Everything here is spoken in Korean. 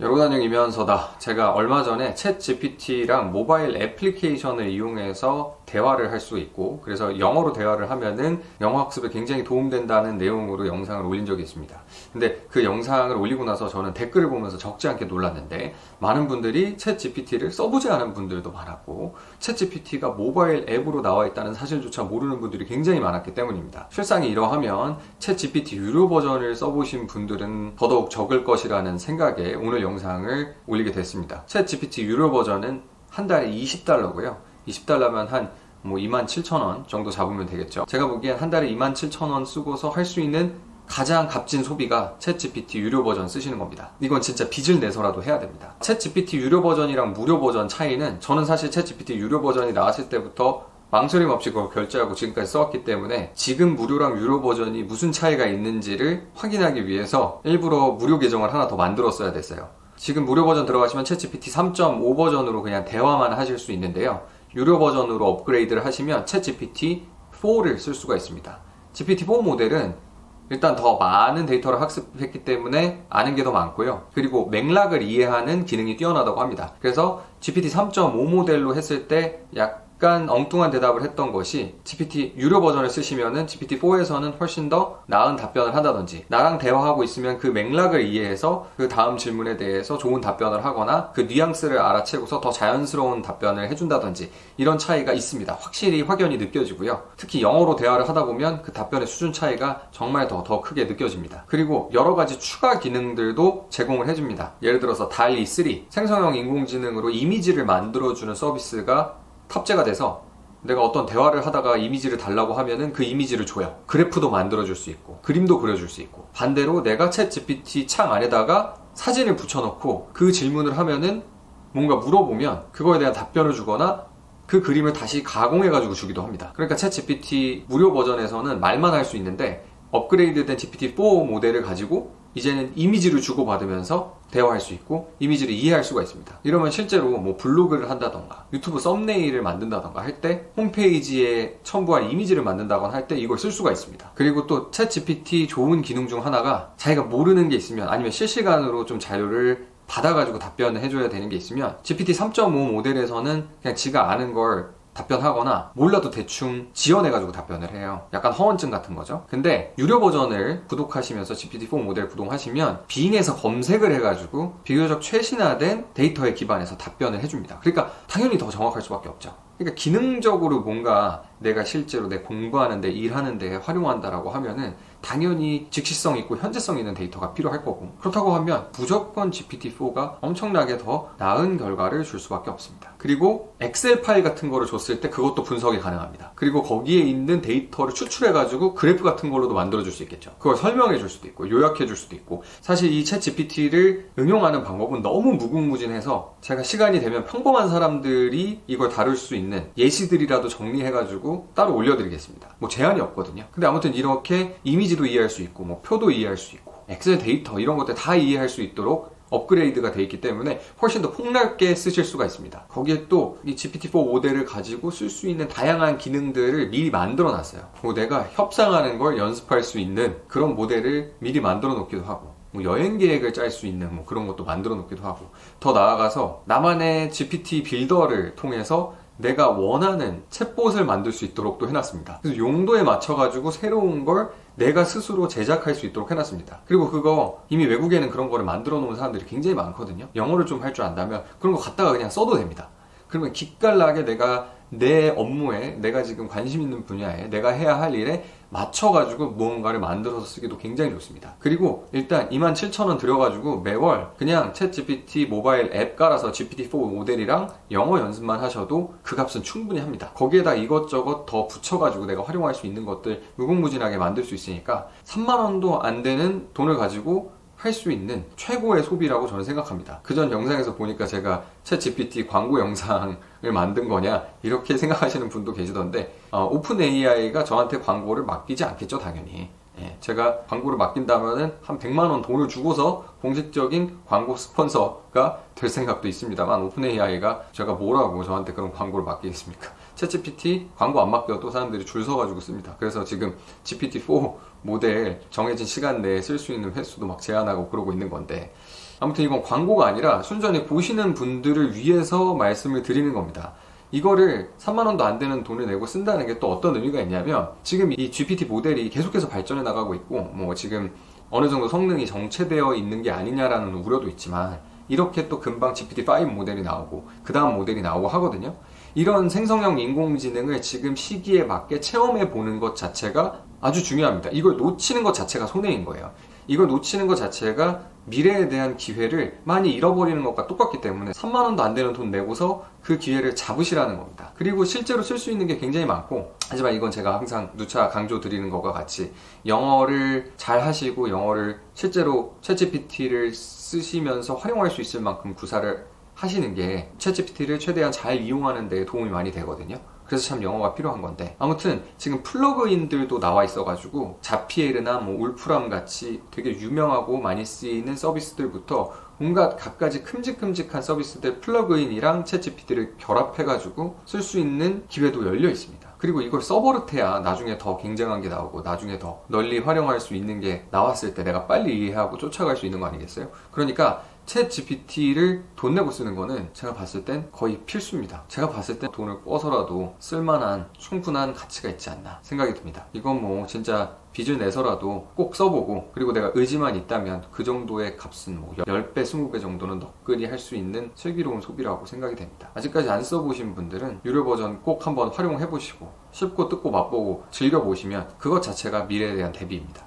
여러분 안녕 이면서다. 제가 얼마 전에 챗 GPT랑 모바일 애플리케이션을 이용해서 대화를 할 수 있고 그래서 영어로 대화를 하면은 영어 학습에 굉장히 도움된다는 내용으로 영상을 올린 적이 있습니다. 근데 그 영상을 올리고 나서 저는 댓글을 보면서 적지 않게 놀랐는데 많은 분들이 챗 GPT를 써보지 않은 분들도 많았고 챗 GPT가 모바일 앱으로 나와 있다는 사실조차 모르는 분들이 굉장히 많았기 때문입니다. 실상이 이러하면 챗 GPT 유료 버전을 써보신 분들은 더더욱 적을 것이라는 생각에 오늘 영상을 올리게 됐습니다. 챗 GPT 유료 버전은 한 달에 20달러고요. 20달러면 한 뭐 27,000원 정도 잡으면 되겠죠. 제가 보기엔 한 달에 27,000원 쓰고서 할 수 있는 가장 값진 소비가 챗GPT 유료 버전 쓰시는 겁니다. 이건 진짜 빚을 내서라도 해야 됩니다. 챗GPT 유료 버전이랑 무료 버전 차이는 저는 사실 챗GPT 유료 버전이 나왔을 때부터 망설임 없이 그걸 결제하고 지금까지 써왔기 때문에 지금 무료랑 유료 버전이 무슨 차이가 있는지를 확인하기 위해서 일부러 무료 계정을 하나 더 만들었어야 됐어요. 지금 무료 버전 들어가시면 챗GPT 3.5 버전으로 그냥 대화만 하실 수 있는데요. 유료 버전으로 업그레이드를 하시면 챗GPT 4를 쓸 수가 있습니다. GPT-4 모델은 일단 더 많은 데이터를 학습했기 때문에 아는 게 더 많고요. 그리고 맥락을 이해하는 기능이 뛰어나다고 합니다. 그래서 GPT 3.5 모델로 했을 때약 약간 엉뚱한 대답을 했던 것이 GPT 유료 버전을 쓰시면은 GPT-4에서는 훨씬 더 나은 답변을 한다든지 나랑 대화하고 있으면 그 맥락을 이해해서 그 다음 질문에 대해서 좋은 답변을 하거나 그 뉘앙스를 알아채고서 더 자연스러운 답변을 해준다든지 이런 차이가 있습니다. 확실히 확연히 느껴지고요. 특히 영어로 대화를 하다 보면 그 답변의 수준 차이가 정말 더, 더 크게 느껴집니다. 그리고 여러 가지 추가 기능들도 제공을 해줍니다. 예를 들어서 달리3 생성형 인공지능으로 이미지를 만들어주는 서비스가 탑재가 돼서 내가 어떤 대화를 하다가 이미지를 달라고 하면은 그 이미지를 줘요. 그래프도 만들어줄 수 있고, 그림도 그려줄 수 있고. 반대로 내가 챗 GPT 창 안에다가 사진을 붙여놓고 그 질문을 하면은 뭔가 물어보면 그거에 대한 답변을 주거나 그 그림을 다시 가공해가지고 주기도 합니다. 그러니까 챗 GPT 무료 버전에서는 말만 할 수 있는데 업그레이드된 GPT-4 모델을 가지고 이제는 이미지를 주고받으면서 대화할 수 있고 이미지를 이해할 수가 있습니다. 이러면 실제로 뭐 블로그를 한다던가 유튜브 썸네일을 만든다던가 할 때 홈페이지에 첨부할 이미지를 만든다거나 할 때 이걸 쓸 수가 있습니다. 그리고 또 챗 GPT 좋은 기능 중 하나가 자기가 모르는 게 있으면 아니면 실시간으로 좀 자료를 받아가지고 답변을 해줘야 되는 게 있으면 GPT 3.5 모델에서는 그냥 지가 아는 걸 답변하거나 몰라도 대충 지어내가지고 답변을 해요. 약간 허언증 같은 거죠. 근데 유료 버전을 구독하시면서 GPT-4 모델 구독하시면 빙에서 검색을 해가지고 비교적 최신화된 데이터에 기반해서 답변을 해줍니다. 그러니까 당연히 더 정확할 수밖에 없죠. 그러니까 기능적으로 뭔가 내가 실제로 내 공부하는데 일하는데 활용한다라고 하면은 당연히 즉시성 있고 현재성 있는 데이터가 필요할 거고 그렇다고 하면 무조건 GPT-4가 엄청나게 더 나은 결과를 줄 수밖에 없습니다. 그리고 엑셀 파일 같은 거를 줬을 때 그것도 분석이 가능합니다. 그리고 거기에 있는 데이터를 추출해가지고 그래프 같은 걸로도 만들어줄 수 있겠죠. 그걸 설명해 줄 수도 있고 요약해 줄 수도 있고 사실 이 챗 GPT를 응용하는 방법은 너무 무궁무진해서 제가 시간이 되면 평범한 사람들이 이걸 다룰 수 있는 예시들이라도 정리해가지고 따로 올려드리겠습니다. 뭐 제한이 없거든요. 근데 아무튼 이렇게 이미지도 이해할 수 있고 뭐 표도 이해할 수 있고 엑셀 데이터 이런 것들 다 이해할 수 있도록 업그레이드가 되어 있기 때문에 훨씬 더 폭넓게 쓰실 수가 있습니다. 거기에 또 이 GPT-4 모델을 가지고 쓸 수 있는 다양한 기능들을 미리 만들어 놨어요. 뭐 내가 협상하는 걸 연습할 수 있는 그런 모델을 미리 만들어 놓기도 하고 뭐 여행 계획을 짤 수 있는 뭐 그런 것도 만들어 놓기도 하고 더 나아가서 나만의 GPT 빌더를 통해서 내가 원하는 챗봇을 만들 수 있도록 또 해놨습니다. 그래서 용도에 맞춰가지고 새로운 걸 내가 스스로 제작할 수 있도록 해놨습니다. 그리고 그거 이미 외국에는 그런 거를 만들어 놓은 사람들이 굉장히 많거든요. 영어를 좀 할 줄 안다면 그런 거 갖다가 그냥 써도 됩니다. 그러면 기깔나게 내가 내 업무에 내가 지금 관심 있는 분야에 내가 해야 할 일에 맞춰가지고 무언가를 만들어서 쓰기도 굉장히 좋습니다. 그리고 일단 27,000원 들여가지고 매월 그냥 챗 GPT 모바일 앱 깔아서 GPT-4 모델이랑 영어 연습만 하셔도 그 값은 충분히 합니다. 거기에다 이것저것 더 붙여가지고 내가 활용할 수 있는 것들 무궁무진하게 만들 수 있으니까 3만원도 안 되는 돈을 가지고 할 수 있는 최고의 소비라고 저는 생각합니다. 그 전 영상에서 보니까 제가 챗 GPT 광고 영상을 만든 거냐 이렇게 생각하시는 분도 계시던데 어, 오픈 AI가 저한테 광고를 맡기지 않겠죠 당연히. 예, 제가 광고를 맡긴다면은 한 100만 원 돈을 주고서 공식적인 광고 스폰서가 될 생각도 있습니다만 오픈 AI가 제가 뭐라고 저한테 그런 광고를 맡기겠습니까? 챗GPT 광고 안 맡겨도 사람들이 줄 서가지고 씁니다. 그래서 지금 GPT-4 모델 정해진 시간 내에 쓸 수 있는 횟수도 막 제한하고 그러고 있는 건데 아무튼 이건 광고가 아니라 순전히 보시는 분들을 위해서 말씀을 드리는 겁니다. 이거를 3만원도 안 되는 돈을 내고 쓴다는 게 또 어떤 의미가 있냐면 지금 이 GPT 모델이 계속해서 발전해 나가고 있고 뭐 지금 어느 정도 성능이 정체되어 있는 게 아니냐라는 우려도 있지만 이렇게 또 금방 GPT-5 모델이 나오고 그 다음 모델이 나오고 하거든요. 이런 생성형 인공지능을 지금 시기에 맞게 체험해 보는 것 자체가 아주 중요합니다. 이걸 놓치는 것 자체가 손해인 거예요. 이걸 놓치는 것 자체가 미래에 대한 기회를 많이 잃어버리는 것과 똑같기 때문에 3만 원도 안 되는 돈 내고서 그 기회를 잡으시라는 겁니다. 그리고 실제로 쓸 수 있는 게 굉장히 많고 하지만 이건 제가 항상 누차 강조 드리는 것과 같이 영어를 잘 하시고 영어를 실제로 챗GPT를 쓰시면서 활용할 수 있을 만큼 구사를 하시는 게 챗GPT를 최대한 잘 이용하는 데 도움이 많이 되거든요. 그래서 참 영어가 필요한 건데 아무튼 지금 플러그인들도 나와 있어가지고 자피에르나 뭐 울프람 같이 되게 유명하고 많이 쓰이는 서비스들부터 온갖 갖가지 큼직큼직한 서비스들 플러그인이랑 챗GPT를 결합해가지고 쓸 수 있는 기회도 열려 있습니다. 그리고 이걸 서버릇해야 나중에 더 굉장한 게 나오고 나중에 더 널리 활용할 수 있는 게 나왔을 때 내가 빨리 이해하고 쫓아갈 수 있는 거 아니겠어요? 그러니까 챗 GPT를 돈 내고 쓰는 거는 제가 봤을 땐 거의 필수입니다. 제가 봤을 땐 돈을 꿔서라도 쓸만한 충분한 가치가 있지 않나 생각이 듭니다. 이건 뭐 진짜 빚을 내서라도 꼭 써보고 그리고 내가 의지만 있다면 그 정도의 값은 뭐 10배, 20배 정도는 너끈히 할 수 있는 슬기로운 소비라고 생각이 됩니다. 아직까지 안 써보신 분들은 유료 버전 꼭 한번 활용해보시고 쉽고 뜯고 맛보고 즐겨보시면 그것 자체가 미래에 대한 대비입니다.